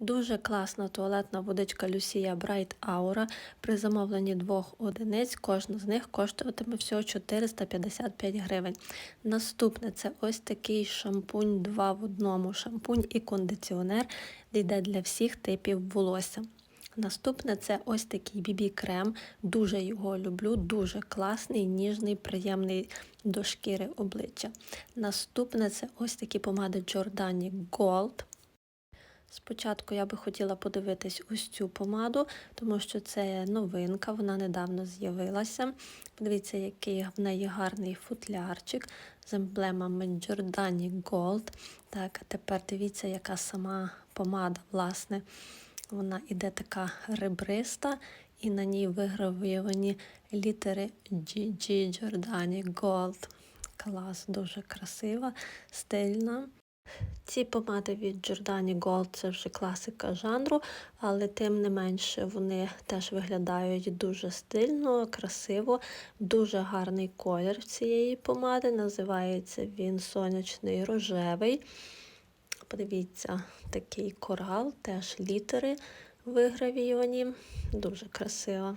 Дуже класна туалетна водичка Люсія Bright Aura. При замовленні двох одиниць кожна з них коштуватиме всього 455 гривень. Наступне це ось такий шампунь 2 в одному. Шампунь і кондиціонер йде для всіх типів волосся. Наступне це ось такий бібі-крем. Дуже його люблю, дуже класний, ніжний, приємний до шкіри обличчя. Наступне це ось такі помади Giordani Gold. Спочатку я би хотіла подивитись ось цю помаду, тому що це новинка, вона недавно з'явилася. Подивіться, який в неї гарний футлярчик з емблемами Giordani Gold. Так, а тепер дивіться, яка сама помада, власне. Вона іде така ребриста, і на ній вигравовані літери GG Giordani Gold. Клас, дуже красива, стильна. Ці помади від Giordani Gold це вже класика жанру, але тим не менше вони теж виглядають дуже стильно, красиво, дуже гарний колір цієї помади. Називається він сонячний рожевий. Подивіться, такий корал, теж літери вигравійовані, дуже красиво.